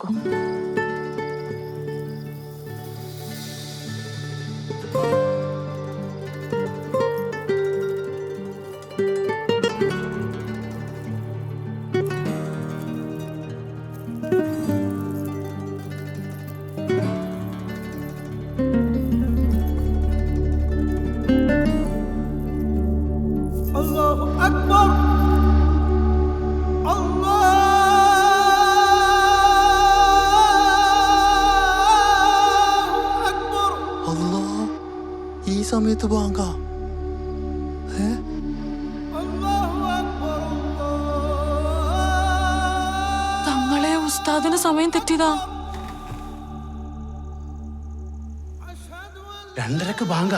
Allah എടുത്തു പോവാങ്ക ഏ തങ്ങളെ ഉസ്താദിന് സമയം തെറ്റിയതാ. രണ്ടരക്ക് ബാങ്ക.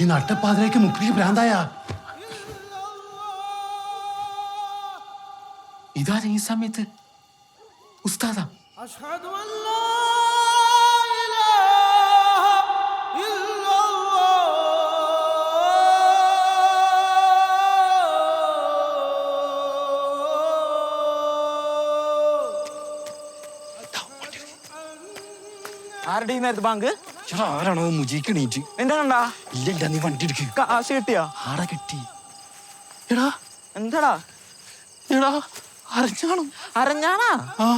ഈ നട്ടപ്പാതിരേക്ക് മുക്കിലേക്ക് ഭ്രാന്തായ. ഇതാരാ ഈ സമയത്ത്? ഉസ്താദാ. ആരുടെ ഈ നേരത്ത് ബാങ്ക്? ആരാണോ മുജിക്ക് എണീറ്റ്? എന്താണ്ടാ? ഇല്ല ഇല്ല നീ വണ്ടി എടുക്ക്. കാശ് കിട്ടിയാ? ആടെ കിട്ടി. എടാ. എന്താടാ? എടാ അരഞ്ഞാണോ? അരഞ്ഞാണാ? ആ.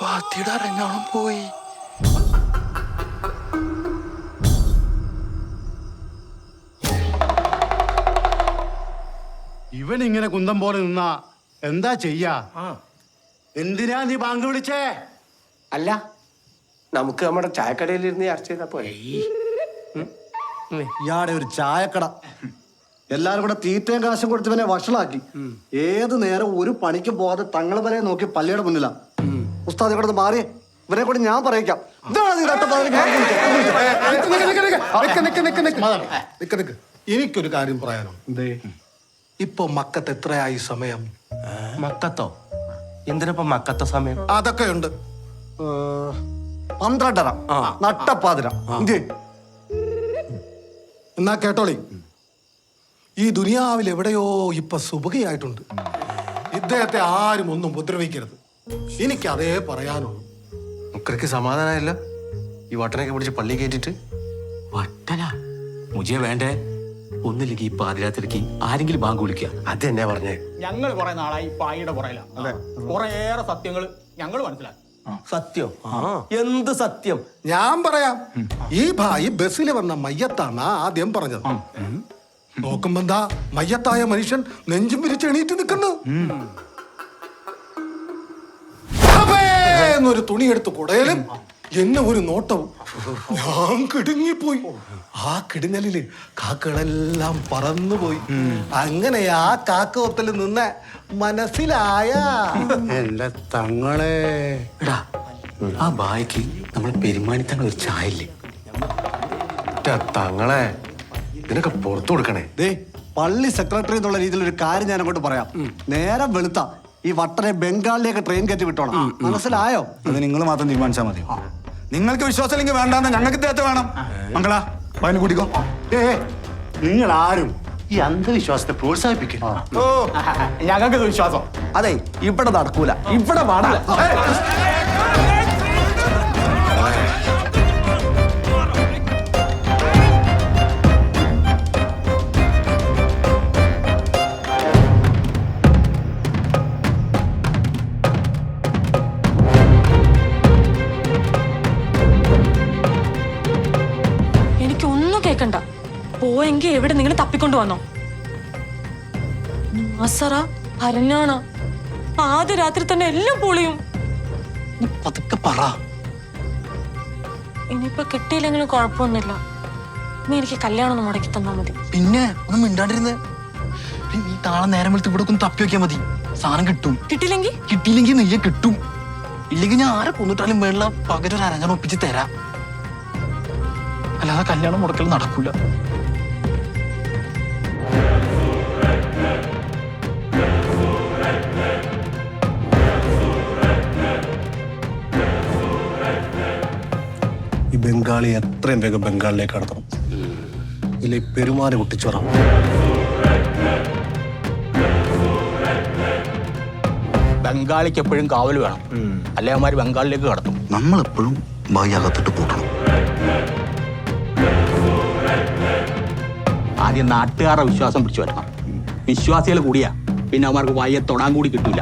ഫാത്തിയുടെ അരഞ്ഞാണം പോയി. ഇവൻ ഇങ്ങനെ കുന്തം പോലെ നിന്നാ എന്താ ചെയ്യാ? എന്തിനാ നീ ബാങ്ക് വിളിച്ചേ? അല്ല നമുക്ക് നമ്മുടെ ചായക്കടയിൽ ഇരുന്ന് ചർച്ച ചെയ്താ പോലെ ഇയാടെ ഒരു ചായക്കട. എല്ലാരും കൂടെ തീറ്റയും കാശും കൊടുത്തവനെ വഷളാക്കി. ഏത് നേരം ഒരു പണിക്ക് പോകാതെ തങ്ങളെ വരെ നോക്കി പള്ളിയുടെ മുന്നിലാ. ഉസ്താദ് ഇവിടെ മാറി. ഇവരെ കൂടെ ഞാൻ പറയിക്കാം. എനിക്കൊരു കാര്യം പറയാനോ ഇപ്പൊ മക്കത്ത് എത്രയായി സമയം? മക്കത്തോ? എന്തിനപ്പോ മക്കത്ത സമയം? അതൊക്കെ ഉണ്ട് പന്ത്രണ്ടര. നട്ടപ്പാതിര. എന്നാ കേട്ടോളി. ഈ ദുനിയാവിൽ എവിടെയോ ഇപ്പൊ സുഭകയായിട്ടുണ്ട് ഇദ്ദേഹത്തെ ആരും ഒന്നും ഉപദ്രവിക്കരുത്. എനിക്ക് അതേ പറയാനുള്ളൂ. മുക്കർക്ക് സമാധാനമല്ല ഈ വട്ടനൊക്കെ പിടിച്ച് പള്ളി കയറ്റിട്ട് വട്ടല മുജിയെ വേണ്ടേ? ഒന്നില്ലെങ്കിൽ ഈ പാതിരാത്രിക്ക് ആരെങ്കിലും ബാങ്ക് വിളിക്കുക. അത് തന്നെ പറഞ്ഞേ. ഞങ്ങൾ കുറെ നാളായി പായിയുടെ പുറയിലാണ് കുറേയേറെ സത്യങ്ങൾ ഞങ്ങൾ മനസ്സിലാക്കി. സത്യം. എന്ത് സത്യം? ഞാൻ പറയാം. ഈ ഭായി ബസ്സിൽ വന്ന മയ്യത്താണ് ആദ്യം പറഞ്ഞത്. നോക്കുമ്പോ എന്താ മയ്യത്തായ മനുഷ്യൻ നെഞ്ചും വിരിച്ച് എണീറ്റ് നിൽക്കുന്നു. അബേ എന്നൊരു തുണി എടുത്ത് കുടയലും എന്നെ ഒരു നോട്ടവും ഞാൻ കിടുങ്ങിപ്പോയി. ആ കിടുങ്ങലിൽ കാക്കകളെല്ലാം പറന്നുപോയി. അങ്ങനെ ആ കാക്കവത്തിൽ നിന്ന് മനസ്സിലായ എന്റെ തങ്ങളെ. എടാ ആ ബായിക്ക് നമ്മൾ പെരുമാനിത്തങ്ങൾ ഒരു ചായല്ലേ? തങ്ങളെ. ഇതിനൊക്കെ പുറത്തു കൊടുക്കണേ. ദേ പള്ളി സെക്രട്ടറി എന്നുള്ള രീതിയിൽ ഒരു കാര്യം ഞാൻ അങ്ങോട്ട് പറയാം. നേരം വെളുത്ത. ഈ വട്ടനെ ബംഗാളിലേക്ക് ട്രെയിൻ കയറ്റി വിട്ടോണം മനസ്സിലായോ? അത് നിങ്ങൾ മാത്രം തീരുമാനിച്ചാൽ മതി. നിങ്ങൾക്ക് വിശ്വാസമില്ലെങ്കിൽ വേണ്ടാന്ന് ഞങ്ങൾക്ക് ഇദ്ദേഹത്തെ വേണം. മംഗള പതിന് കൂട്ടിക്കോ ഏ നിങ്ങൾ ആരും ഈ അന്ധവിശ്വാസത്തെ പ്രോത്സാഹിപ്പിക്കണം ഓ ഞങ്ങൾക്ക് വിശ്വാസം. അതെ ഇവിടെ നടക്കൂല. ഇവിടെ പാടില്ല. പോയെങ്കിൽ എവിടെ നിങ്ങൾ തപ്പിക്കൊണ്ടു വന്നോ? നാസറ ഭരഞ്ഞാണ് ആദ്യ രാത്രി തന്നെ എല്ലാം പൊളിയും. നീ പതുക്കെ പറ. ഇനിയിപ്പൊ കിട്ടിയില്ലെങ്കിലും കുഴപ്പമൊന്നുമില്ല. നീ എനിക്ക് കല്യാണം ഒന്ന് മുടക്കി തന്നാ മതി. പിന്നെ ഒന്നും മിണ്ടാണ്ടിരുന്ന്. നീ താളെ നേരം വെളുത്ത് ഇവിടെ ഒന്ന് തപ്പി വെക്കാൻ മതി. സാധനം കിട്ടും. കിട്ടിയില്ലെങ്കിൽ കിട്ടിയില്ലെങ്കിൽ നെയ്യെ കിട്ടും. ഇല്ലെങ്കിൽ ഞാൻ ആരെ കൊന്നിട്ടാലും വേണ്ട പകരം ഒരു അരഞ്ഞാണ് ഒപ്പിച്ച് തരാം. അല്ലാതെ കല്യാണം മുടക്കൽ നടക്കൂല. ബംഗാളി എത്രയും വേഗം ബംഗാളിലേക്ക് കടത്തണം. ഇല്ല ഈ പെരുമാറി കുട്ടിച്ചോറാം ബംഗാളിക്ക് എപ്പോഴും കാവൽ വേണം. അല്ലെ അവന്മാർ ബംഗാളിലേക്ക് കടത്തും. നമ്മളെപ്പോഴും എപ്പോഴും അകത്തിട്ട് പോകണം ആദ്യം നാട്ടുകാരുടെ വിശ്വാസം പിടിച്ചു വരണം വിശ്വാസികൾ കൂടിയാ പിന്നെ അവന്മാർക്ക് വായെ തൊടാൻ കൂടി കിട്ടൂല.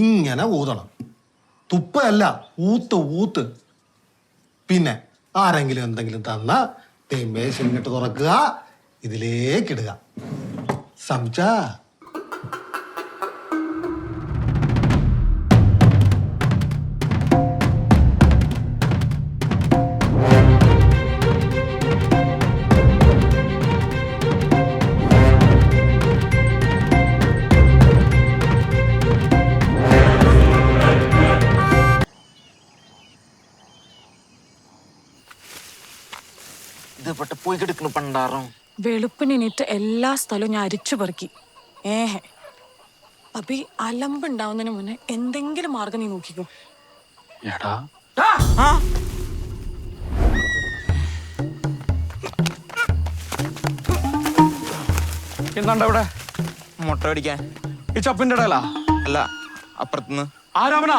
ഇങ്ങനെ ഊതണം. തുപ്പയല്ല ഊത്ത് ഊത്ത്. പിന്നെ ആരെങ്കിലും എന്തെങ്കിലും തന്ന മേശിട്ട് തുറക്കുക ഇതിലേക്കിടുക സംച ഇത് പെട്ട പോയി കിടക്കണ പണ്ടാറും. വെളുപ്പിനെണീറ്റ് എല്ലാ സ്ഥലവും ഞാൻ അരിച്ചു പെറുക്കി. ഏഹെ. അപ്പൊ ഈ അലമ്പുണ്ടാവുന്നതിന് മുന്നേ എന്തെങ്കിലും മാർഗം നീ നോക്കിക്കോ. എടാ. എന്താണ്ട് മുട്ട പിടിക്കാൻ ഈ ചപ്പിന്റെ ഇടയിലാ? അല്ല അപ്പുറത്തുനിന്ന്. ആരാവനാ?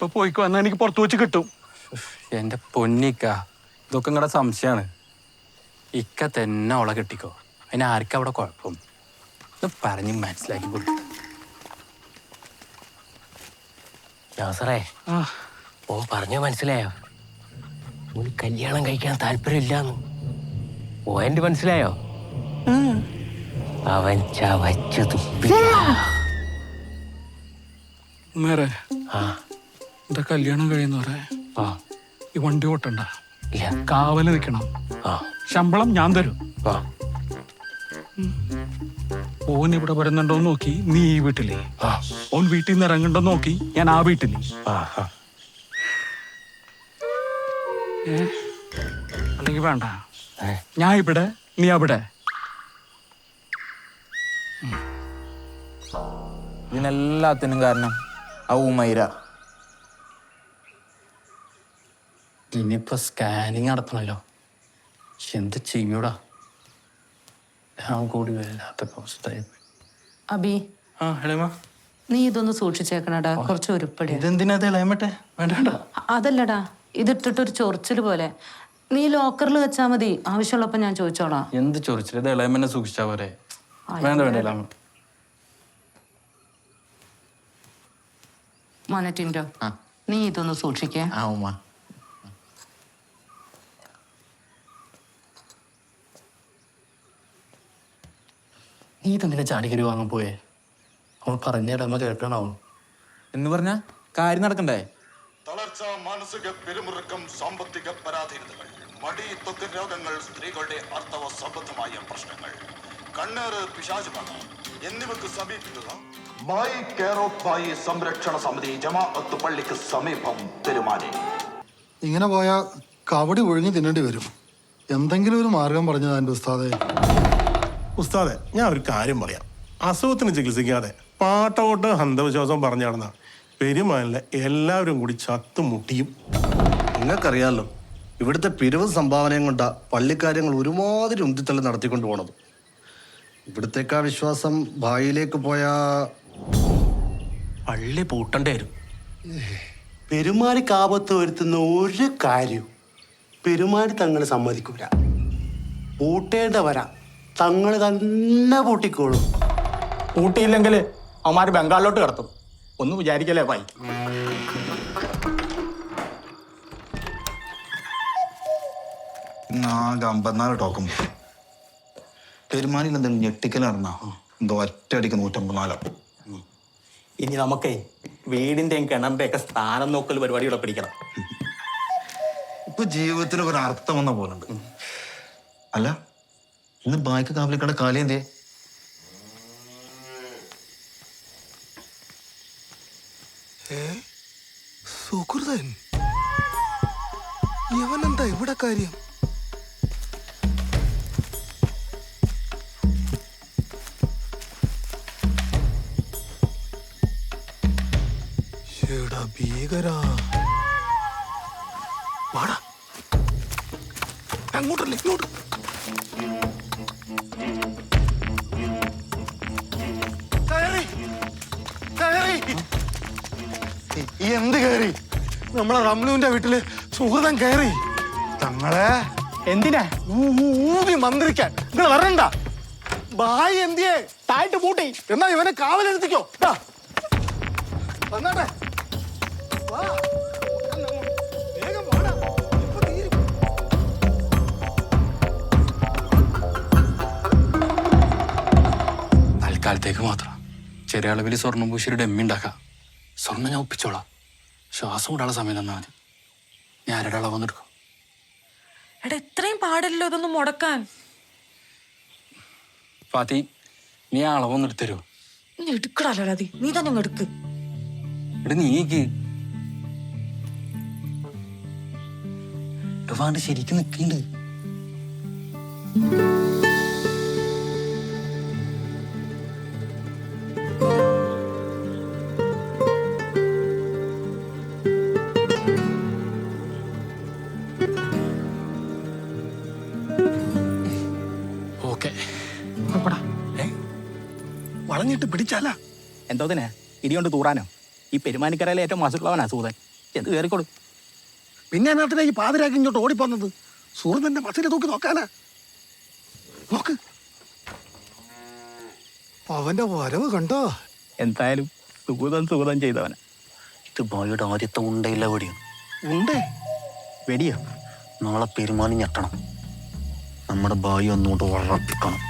ഇപ്പൊ പോയിക്കോ എന്നാ എനിക്ക് പുറത്തു വെച്ച് കിട്ടും എന്റെ പൊന്നിക്ക ഇതൊക്കെ നിങ്ങളുടെ സംശയമാണ് ഇക്ക തന്നെ അവളെ കെട്ടിക്കോ അതിന് ആർക്കും അവിടെ കുഴപ്പം ഇത് പറഞ്ഞ് മനസ്സിലാക്കി നാസറേ ആ, ഓ പറഞ്ഞു മനസ്സിലായോ കല്യാണം കഴിക്കാൻ താല്പര്യമില്ലാന്ന് എന്റെ മനസ്സിലായോ അവൻ ചവച്ചു തുപ്പി നേരെ ആ എന്റെ കല്യാണം കഴിയുന്നവരെ ആ. ഈ വണ്ടി ഓട്ടണ്ട. ഇല്ല. കാവൽ നിൽക്കണം. ആ. ശമ്പളം ഞാൻ തരും. ആ. ഓൻ ഇവിടെ വരുന്നുണ്ടോ നോക്കി നീ ഈ വീട്ടിലേ. ആ. ഓൻ വീട്ടിൽ നിന്ന് ഇറങ്ങണ്ടോ നോക്കി ഞാൻ ആ വീട്ടിലേ. ആ ആ. അല്ലെങ്കിൽ വേണ്ട. ഏ, ഞാൻ ഇവിടെ നീ അവിടെ. ഇതിനെല്ലാത്തിനും കാരണം ആ ഉമൈര ഇനിയിപ്പോ സ്കാനിങ് നടത്തണല്ലോ. എന്ത് ചെയ്യൂടാ? ഞാൻ കൂടി വല്ലാത്ത അവസ്ഥയായി. അബി. ആ നീ ഇതൊന്ന് സൂക്ഷിച്ചേക്കണടാ. കുറച്ച് ഉരുപ്പടി. ഇതെന്തിനാ ഇളയമട്ടെ വേണ്ട അതല്ലടാ. ഇതിട്ടിട്ടൊരു ചൊറിച്ചിൽ പോലെ. നീ ലോക്കറിൽ വെച്ചാ മതി. ആവശ്യമുള്ളപ്പോ ഞാൻ ചോദിച്ചോളാം. എന്ത് ഇത് ഇളയമ്മനെ സൂക്ഷിച്ചാ പോരെ. വേണ്ട വേണ്ട ഇളയമ മോനെ ടിൻഡോ നീ ഇതൊന്ന് സൂക്ഷിക്കേ. ആ ഉമ്മ. നീ തന്നെ ചാടിക്കരി വാങ്ങാൻ പോയേ? അവൾ പറഞ്ഞ ഇളയമ്മ കേൾക്കണാവും. എന്ന് പറഞ്ഞ? കാര്യം നടക്കണ്ടേ? തളർച്ച മാനസിക പെരുമുറുക്കം സാമ്പത്തിക പരാധീനതകൾ മടി ത്വക്ക് രോഗങ്ങൾ സ്ത്രീകളുടെ അർത്ഥവ സംബന്ധമായ പ്രശ്നങ്ങൾ കണ്ണേറ് പിശാചുമാണ് എന്നിവക്ക് സമീപിക്കുക. ബായി കെയർ ഓഫ് ബായി സംരക്ഷണ സമിതി ജമാഅത്ത് പള്ളിക്ക് സമീപം പെരുമാനി ഇങ്ങനെ പോയാൽ കവടി ഒഴുങ്ങി തിന്നേണ്ടി വരും. എന്തെങ്കിലും ഒരു മാർഗം പറഞ്ഞതാ എന്റെ ഉസ്താദേ. ഉസ്താദെ ഞാൻ ഒരു കാര്യം പറയാം. അസുഖത്തിന് ചികിത്സിക്കാതെ പാട്ടോട്ട് അന്ധവിശ്വാസം പറഞ്ഞു നടന്ന പെരുമാനിലെ എല്ലാവരും കൂടി ചത്തുമുട്ടിയും നിങ്ങൾക്കറിയാമല്ലോ ഇവിടുത്തെ പിരിവ് സംഭാവനയും കൊണ്ടാ പള്ളിക്കാര്യങ്ങൾ ഒരുമാതിരി ഉന്തിത്തള്ളി നടത്തിക്കൊണ്ട് പോണത്. ഇവിടുത്തേക്കാ വിശ്വാസം ഭായിലേക്ക് പോയാ പള്ളി പൂട്ടേണ്ടി വരും. പെരുമാറിക്ക് ആപത്ത് വരുത്തുന്ന ഒരു കാര്യവും പെരുമാറി തങ്ങൾ സമ്മതിക്കൂല. പൂട്ടേണ്ട വരാ. തങ്ങൾ തന്നെ പൂട്ടിക്കോളും. പൂട്ടിയില്ലെങ്കിൽ അവന്മാർ ബംഗാളിലോട്ട് കടത്തും. ഒന്ന് വിചാരിക്കലേ ഭായി ആകെ അമ്പത്തിനാല് ടോക്കം. പെരുമാനിയിൽ എന്തെങ്കിലും ഞെട്ടിക്കൽ നടന്ന എന്തോ ഒറ്റയടിക്ക് നൂറ്റമ്പത്തിനാലോ. ഇനി നമുക്കേ വീടിന്റെയും കിണറിന്റെയൊക്കെ സ്ഥാനം നോക്കൽ പരിപാടികളെ പിടിക്കണം. ഇപ്പൊ ജീവിതത്തിന് ഒരു അർത്ഥം വന്ന പോലുണ്ട്. അല്ല ഇന്ന് ബായ്ക്ക് കാവലിക്കട കാലി എന്തേ? സുഹൃതൻ? ഇവനെന്താ ഇവിടെ കാര്യം? എടാ ഭീകരാ. വാടാ. അങ്ങോട്ടല്ല ഇങ്ങോട്ട്. എന്ത് കയറി നമ്മളെ റംലുവിന്റെ വീട്ടിൽ സുഹൃതം കയറി തങ്ങളെ എന്തിനാ? ഊതി മന്ത്രിക്കാൻ. നിങ്ങൾ വരണ്ട. ബായ് എന്തിയെ? താഴ്ത്തു പൂട്ടി. എന്നാ ഇവനെ കാവലെടുത്തിക്കോ. വന്നാട്ടെ. വാ. തൽക്കാലത്തേക്ക് മാത്രം. ചെറിയ അളവിൽ സ്വർണം പൂശിയുടെ എമ്മിണ്ടാക്കാം ഉണ്ടാക്കാം. സ്വർണം ഞാൻ ഒപ്പിച്ചോളാം. ശ്വാസം വിടാനുള്ള സമയം തന്നാൽ മതി. ഞാൻ ആരുടെ അളവ് വന്നെടുക്കും എടാ ഇത്രയും പാടില്ലല്ലോ ഇതൊന്നും മുടക്കാൻ. ഫാത്തി നീ ആ അളവൊന്നും എടുത്തരുമോ നീ എടുക്കടാലോ അതി നീ തന്നെ അങ്ങ് എടുക്ക്. എടാ നീക്ക് ഇവാണ്ട് ശരിക്കും നിൽക്കുന്നുണ്ട് വളഞ്ഞിട്ട് പിടിച്ചാലാ? തന്നെ ഇടിയോണ്ട് തൂറാനോ? ഈ പെരുമാനിക്കരയിലെ ഏറ്റവും മാസുള്ളവനാ സൂതൻ. എന്ത് കയറിക്കോളൂ. പിന്നെ നാട്ടിലേക്ക് ഈ പാതിരാക്കി ഇങ്ങോട്ട് ഓടിപ്പോന്നത്? സുഹൃത്തിന്റെ മസിനെ തൂക്കി നോക്കാനാ? നോക്ക്. അവന്റെ വരവ് കണ്ടോ? എന്തായാലും സുഗതം സുഗതം ചെയ്തവന. ഇത് ബോയുടെ ആദ്യത്തെ ഉണ്ടയില്ല വെടിയാണ് ഉണ്ടേ? വെടിയോ? നാളെ പെരുമാനി ഞെട്ടണം. നമ്മുടെ ബായി ഒന്നുകൊണ്ട് ഉറപ്പിക്കണം.